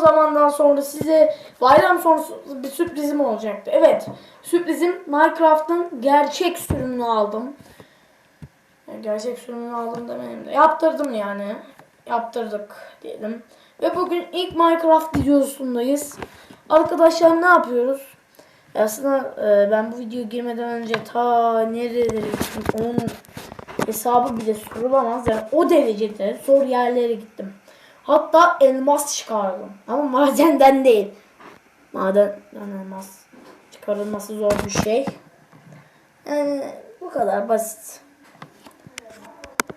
zamandan sonra size bayram sonrası bir sürprizim olacaktı. Evet, sürprizim Minecraft'ın gerçek sürümünü aldım. Gerçek sürümünü aldım demeyeyim de. Yaptırdım yani. Yaptırdık diyelim. Ve bugün ilk Minecraft videosundayız. Arkadaşlar ne yapıyoruz? Aslında e, ben bu videoya girmeden önce ta nerelere gittim onun hesabı bile sorulamaz. Yani o derecede zor yerlere gittim. Hatta elmas çıkardım. Ama madenden değil. Madenden elmas çıkarılması zor bir şey. Yani bu kadar basit.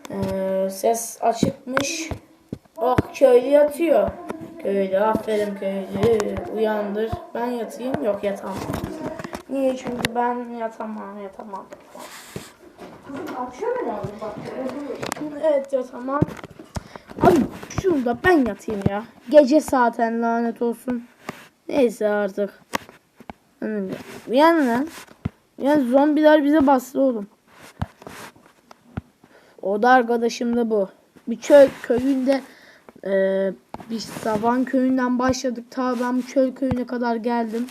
Ee, ses açıkmış. Oh köylü yatıyor. Köylü aferin köylü. Uyandır. Ben yatayım. Yok yatamam. Niye? Çünkü ben yatamam yatamam. Akşam bak. Evet yatamam. Abi şunu ben yatayım ya. Gece zaten lanet olsun. Neyse artık. Yani lan. Yani zombiler bize bastı oğlum. O da arkadaşım da bu. Bir çöl köyünde eee bir savan köyünden başladık. Ta ben çöl köyüne kadar geldim.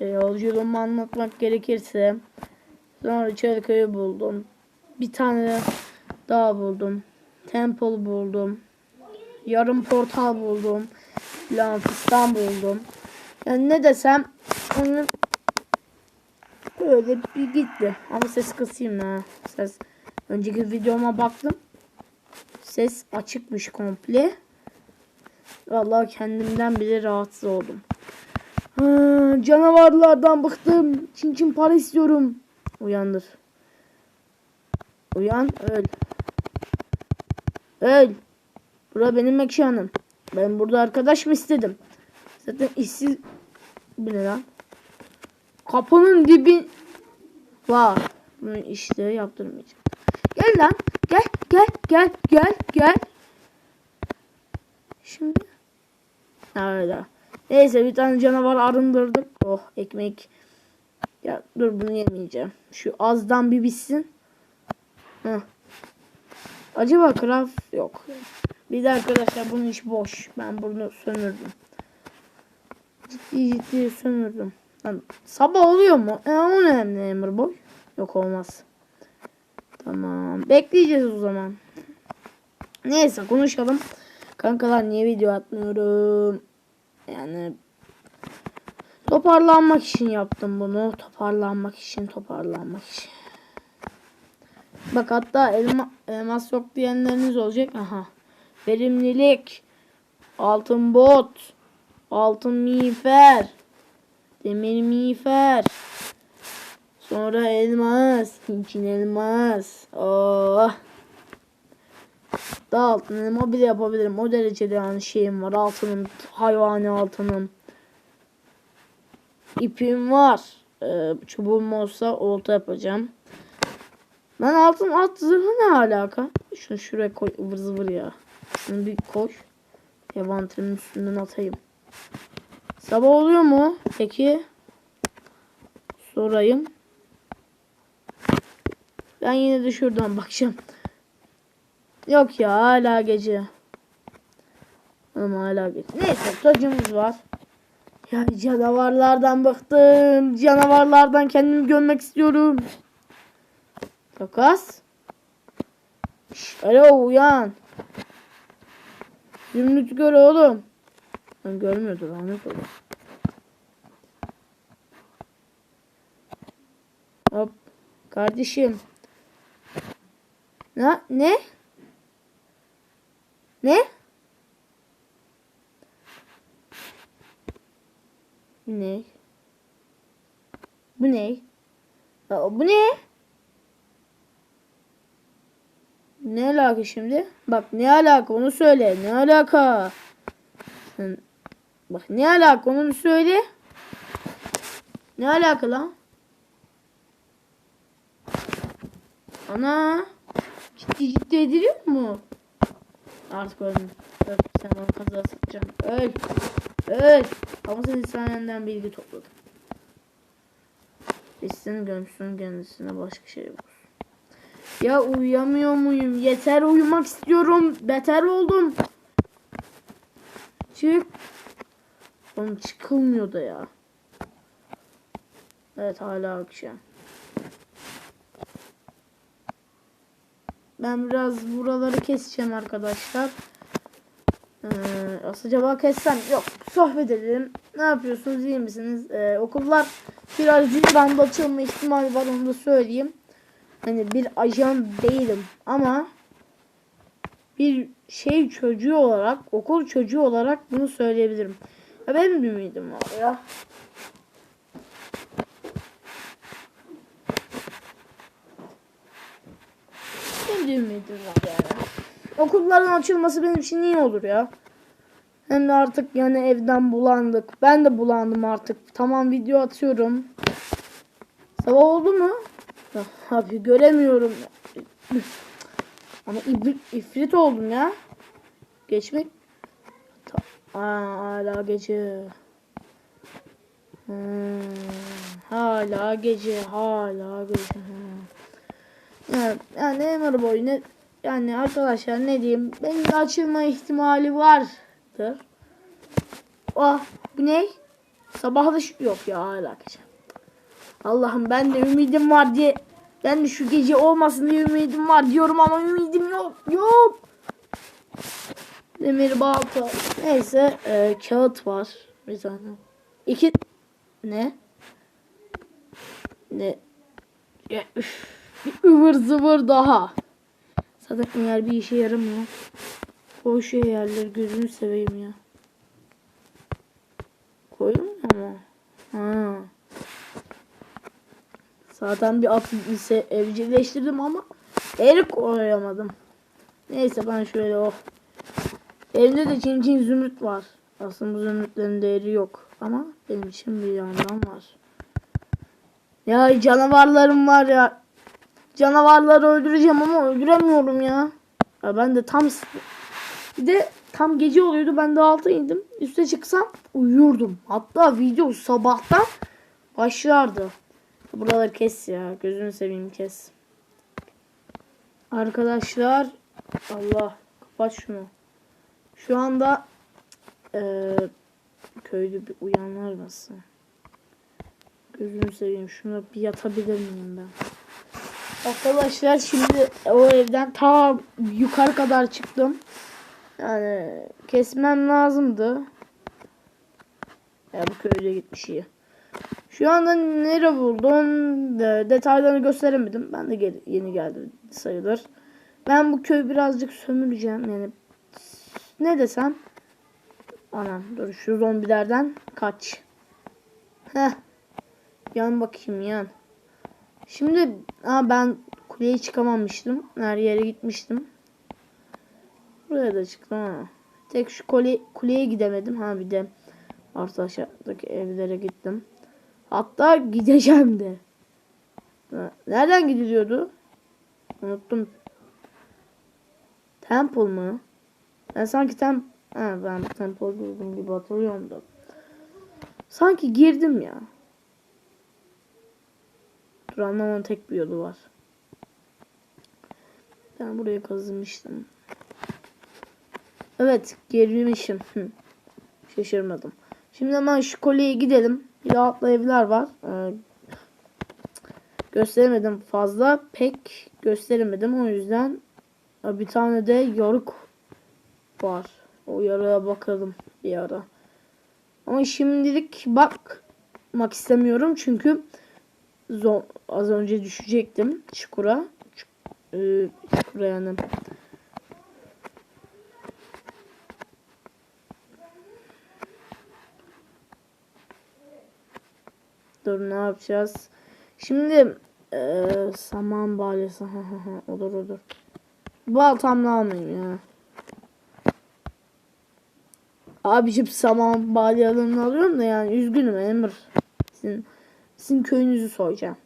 E, yolculuğumu anlatmak gerekirse. Sonra çöl köyü buldum. Bir tane daha buldum. Temple buldum. Yarım portal buldum. Lanfistan buldum. Yani ne desem onun öyle bir gitti. Ama ses kısayım ha. Ses. Önceki videoma baktım. Ses açıkmış komple. Vallahi kendimden bile rahatsız oldum. Ha, canavarlardan bıktım. Çin çin para istiyorum. Uyandır. Uyan öl. Öl. Bura benim mekanım. Ben burada arkadaş mı istedim? Zaten işsiz... Bu ne lan? Kapının dibi var. Bunu işte yaptırmayacağım. Gel lan. Gel gel gel gel gel. Şimdi. Öyle. Neyse bir tane canavar arındırdık. Oh ekmek. Ya dur bunu yemeyeceğim. Şu azdan bir bitsin. Heh. Acaba craft yok. Bir de arkadaşlar bunun iş boş. Ben bunu sömürdüm. Ciddi ciddi sömürdüm. Sabah oluyor mu? E, o ne ne Emir boy? Yok olmaz. Tamam. Bekleyeceğiz o zaman. Neyse konuşalım. Kankalar niye video atmıyorum? Yani toparlanmak için yaptım bunu. Toparlanmak için, toparlanmak için. Bak hatta elma, elmas yok diyenleriniz olacak. Aha. Verimlilik. Altın bot. Altın miğfer. Demir miğfer. Sonra elmas. Çin elmas. Oh. Daha altın elma bile yapabilirim. O derecede yani şeyim var. Altınım. Hayvani altınım. İpim var. Ee, çubuğum olsa olta yapacağım. Lan altın alt zırhı ne alaka? Şunu şuraya koy ıvır zıvır ya. Şunu bir koy. Envanterimin üstünden atayım. Sabah oluyor mu? Peki. Sorayım. Ben yine de şuradan bakacağım. Yok ya hala gece. Ama hala gece. Neyse tacımız var. Ya canavarlardan bıktım. Canavarlardan kendimi gömmek istiyorum. Takas. Alo uyan. Zümrüt gör oğlum. Ben görmüyordu lanet olur. Hop. Kardeşim. Ne? Ne? Ne? Bu ne? Bu ne? Bu ne? Ne alaka şimdi? Bak ne alaka onu söyle. Ne alaka? Bak ne alaka onu söyle. Ne alaka lan? Ana. Ciddi ciddi ediliyor mu? Artık öldüm. Öl. Sen bana kaza sıkacaksın. Öl. Öl. Ama sen insanlardan bilgi topladım. Besin gömsün kendisine başka şey bulsun. Ya uyuyamıyor muyum? Yeter uyumak istiyorum. Beter oldum. Çık. Oğlum çıkılmıyor da ya. Evet hala akşam. Ben biraz buraları keseceğim arkadaşlar. Ee, acaba kessem yok sohbet edelim. Ne yapıyorsunuz iyi misiniz? Ee, okullar birazcık bende açılma ihtimali var onu da söyleyeyim. Hani bir ajan değilim ama bir şey çocuğu olarak okul çocuğu olarak bunu söyleyebilirim. Ya benim bir ümidim ya. Benim de ümidim var yani. Okulların açılması benim için iyi olur ya. Hem de artık yani evden bulandık. Ben de bulandım artık. Tamam video atıyorum. Sabah oldu mu? Abi göremiyorum. Ama ifrit oldum ya. Geçmek. Aa, hala gece. Hmm, hala gece. Hala gece. Yani, yani Emir boyu ne yani arkadaşlar ne diyeyim benim açılma ihtimali vardır. Ah bu ne? Sabah da yok ya hala gece. Allah'ım ben de ümidim var diye ben de şu gece olmasın diye ümidim var diyorum ama ümidim yok. Yok. Demir balta. Neyse e, kağıt var. Bir tane. İki ne? Ne? Ya, üf, bir ıvır zıvır daha. Zaten eğer bir işe yaramıyor. Boş yerler gözünü seveyim ya. Koyun ama. Ha. Zaten bir at ise evcilleştirdim ama el koyamadım. Neyse ben şöyle oh. Elimde de çin çin zümrüt var. Aslında bu zümrütlerin değeri yok. Ama benim için bir yandan var. Ya canavarlarım var ya. Canavarları öldüreceğim ama öldüremiyorum ya. ya ben de tam bir de tam gece oluyordu. Ben de alta indim. Üste çıksam uyurdum. Hatta video sabahtan başlardı. Buraları kes ya. Gözünü seveyim kes. Arkadaşlar Allah kapat şunu. Şu anda eee köyde bir uyanlar mısın? Gözünü seveyim. Şuna bir yatabilir miyim ben? Arkadaşlar şimdi o evden ta yukarı kadar çıktım. Yani kesmem lazımdı. Ya bu köyde gitmiş iyi. Şu anda nere buldum? De, detaylarını gösteremedim. Ben de gel, yeni geldi sayılır. Ben bu köy birazcık sömüreceğim. Yani ne desem? Anam dur şu zombilerden kaç. Heh. Yan bakayım yan. Şimdi aa, ben kuleye çıkamamıştım. Her yere gitmiştim. Buraya da çıktım ama. Tek şu kule, kuleye gidemedim. Ha bir de artı aşağıdaki evlere gittim. Hatta gideceğim de. Nereden gidiliyordu? Unuttum. Temple mı? Ben sanki tem ha, ben temple girdim gibi hatırlıyorum da. Sanki girdim ya. Dur anlamam tek bir yolu var. Ben buraya kazımıştım. Evet girmişim. Şaşırmadım. Şimdi hemen şu kolyeye gidelim. Bir altta evler var. Ee, gösteremedim fazla. Pek gösteremedim. O yüzden bir tane de yarık var. O yarığa bakalım bir ara. Ama şimdilik bakmak istemiyorum. Çünkü az önce düşecektim çukura. Ç- e, çukura yani. Dur ne yapacağız? Şimdi eee saman balyası olur olur. Baltamla almayayım ya. Abicim saman balyalarını alıyorum da yani üzgünüm Emir. Sizin, sizin köyünüzü soyacağım.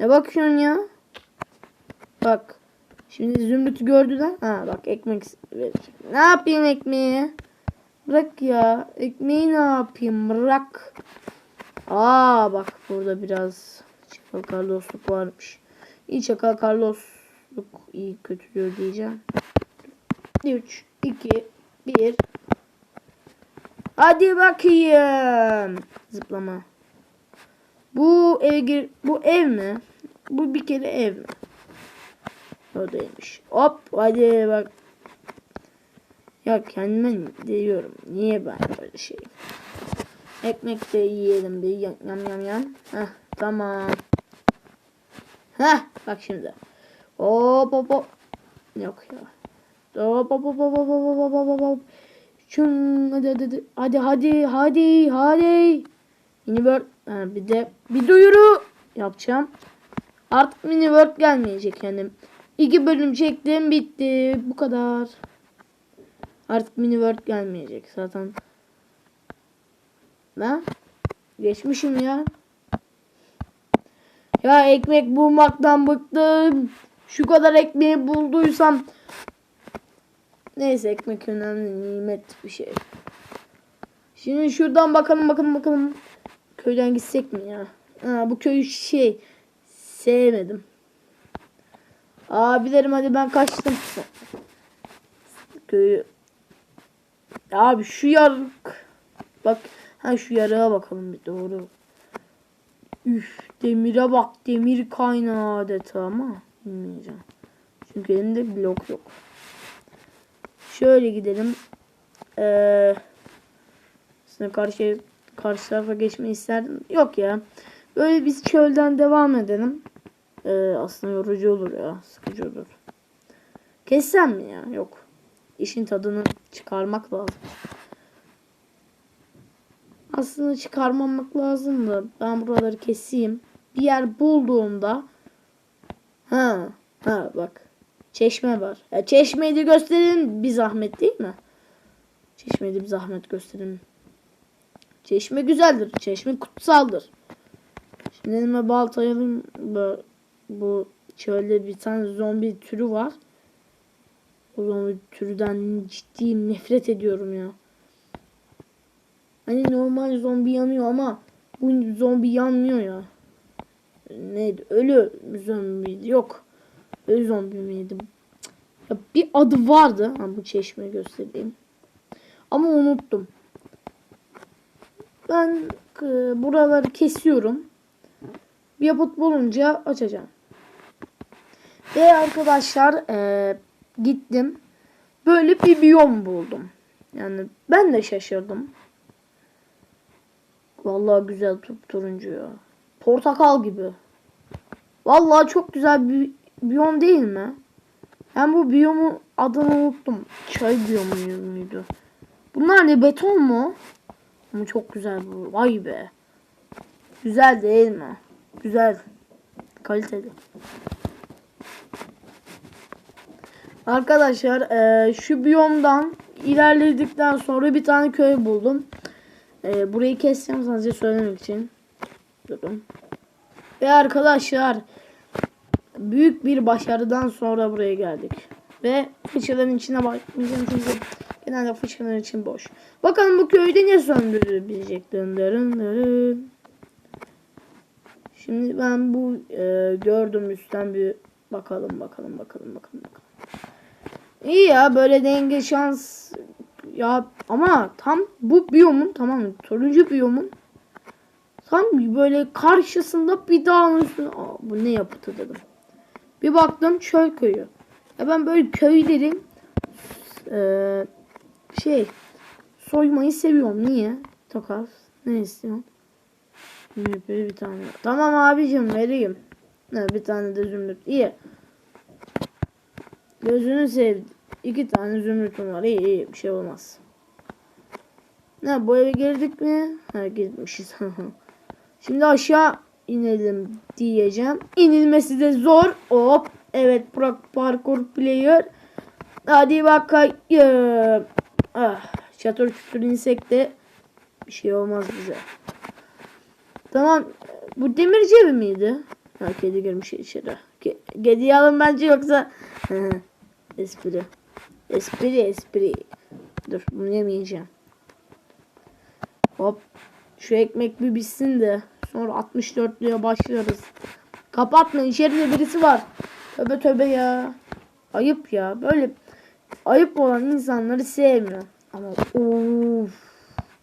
Ne bakıyorsun ya? Bak. Şimdi Zümrüt'ü gördüler. Ha bak ekmek verecek. Ne yapayım ekmeği? Bırak ya. Ekmeği ne yapayım? Bırak. Aa bak burada biraz Çakal Carlos'luk varmış. İyi Çakal Carlos'luk iyi kötü diyor diyeceğim. 3, 2, 1 Bir. Hadi bakayım. Zıplama. Bu ev gir bu ev mi? Bu bir kere ev mi? O değilmiş. Hop hadi bak. Ya kendime diyorum. Niye ben böyle şey? Ekmek de yiyelim bir yam yam yam yam. Heh, tamam. Heh, bak şimdi. Hop hop hop. Yok ya. Hop hop hop hop hop hop hop hop hop. Şun hadi hadi hadi hadi hadi hadi. Mini World ha, bir de bir duyuru yapacağım. Artık Mini World gelmeyecek yani. İki bölüm çektim bitti. Bu kadar. Artık Mini World gelmeyecek zaten. Ne? Geçmişim ya. Ya ekmek bulmaktan bıktım. Şu kadar ekmeği bulduysam. Neyse ekmek önemli nimet bir şey. Şimdi şuradan bakalım bakalım bakalım. Köyden gitsek mi ya? Ha, bu köyü şey sevmedim. Abilerim hadi ben kaçtım. Köyü. Abi şu yarık. Bak ha şu yarığa bakalım bir doğru. Üf demire bak demir kaynağı adeta ama bilmeyeceğim. Çünkü elimde blok yok. Şöyle gidelim. Ee, aslında karşı karşı tarafa geçmeyi isterdim. Yok ya. Böyle biz çölden devam edelim. Ee, aslında yorucu olur ya. Sıkıcı olur. Kessem mi ya? Yok. İşin tadını çıkarmak lazım. Aslında çıkarmamak lazım da ben buraları keseyim. Bir yer bulduğumda ha ha bak çeşme var. Ya çeşmeyi de gösterin bir zahmet değil mi? Çeşmeyi de bir zahmet gösterin. Çeşme güzeldir. Çeşme kutsaldır. Şimdi elime baltayı alayım. Bu, bu çölde bir tane zombi türü var. O zombi türüden ciddi nefret ediyorum ya. Hani normal zombi yanıyor ama bu zombi yanmıyor ya. Neydi? Ölü zombi yok. Ölü zombi miydi? Ya bir adı vardı. Ha, bu çeşmeyi göstereyim. Ama unuttum. Ben e, buraları kesiyorum. Bir yapıt bulunca açacağım. Ve arkadaşlar e, gittim. Böyle bir biyom buldum. Yani ben de şaşırdım. Vallahi güzel turuncu ya. Portakal gibi. Vallahi çok güzel bir biyom değil mi? Ben bu biyomu adını unuttum. Çay biyomu muydu? Bunlar ne beton mu? Ama çok güzel bu. Vay be. Güzel değil mi? Güzel. Kaliteli. Arkadaşlar e, şu biyomdan ilerledikten sonra bir tane köy buldum. E, burayı keseceğim sadece söylemek için. Durun. Ve arkadaşlar büyük bir başarıdan sonra buraya geldik. Ve fıçıların içine bakmayacağım çünkü genelde fıçıların için boş. Bakalım bu köyde ne söndürülebilecek. Dın dırın dırın. Şimdi ben bu e, gördüm üstten bir bakalım bakalım bakalım bakalım bakalım. İyi ya böyle denge şans ya ama tam bu biyomun tamam? Turuncu biyomun tam böyle karşısında bir dağın üstüne Aa, bu ne yapıtı dedim. Bir baktım çöl köyü. Ya ben böyle köylerin e, şey soymayı seviyorum. Niye? Takas. Ne istiyorsun? Bir, bir tane. Tamam abicim vereyim. Ne bir tane de zümrüt. İyi. Gözünü sevdi. İki tane zümrütüm var. İyi iyi bir şey olmaz. Ne bu eve girdik mi? Ha gitmişiz. Şimdi aşağı inelim diyeceğim. İnilmesi de zor. Hop. Evet parkur player. Hadi bakayım. Ah, çatır çutur insek de bir şey olmaz bize. Tamam. Bu demirci evi miydi? Ha kedi girmiş içeri. Ke kediyi alın bence yoksa. espri. Espri espri. Dur bunu yemeyeceğim. Hop. Şu ekmek bir bitsin de. Sonra 64'lüye başlarız. Kapatma içeride birisi var. Tövbe tövbe ya. Ayıp ya. Böyle ayıp olan insanları sevmiyorum. Ama of.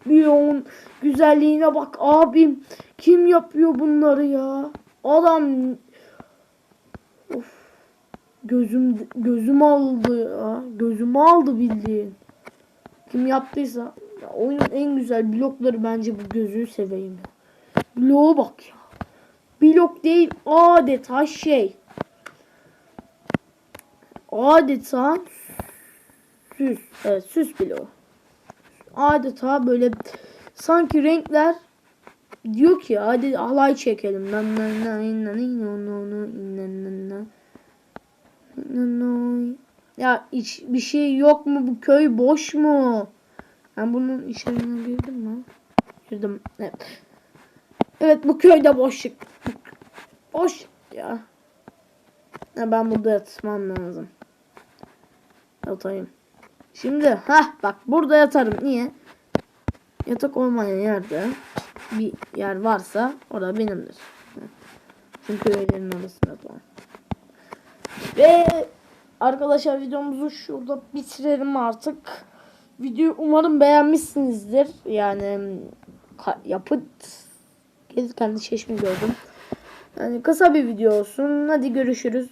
Biyom güzelliğine bak abim. Kim yapıyor bunları ya? Adam Of. Gözüm gözüm aldı ha. Gözüm aldı bildiğin. Kim yaptıysa ya oyunun en güzel blokları bence bu gözünü seveyim. Bloğa bak ya. Blok değil adeta şey. Adeta süs. Evet süs bloğu. Adeta böyle sanki renkler diyor ki hadi alay çekelim. Nan nan nan nan nan nan nan nan ya hiç bir şey yok mu bu köy boş mu? Ben bunun içine girdim mi? Girdim. Evet. Evet bu köyde boşluk. Boş ya. ya. Ben burada yatmam lazım. Yatayım. Şimdi ha bak burada yatarım. Niye? Yatak olmayan yerde bir yer varsa orada benimdir. Çünkü evlerin arasında falan. Ve arkadaşlar videomuzu şurada bitirelim artık. Video umarım beğenmişsinizdir. Yani yapıt kendi çeşmi gördüm. Yani kısa bir video olsun. Hadi görüşürüz.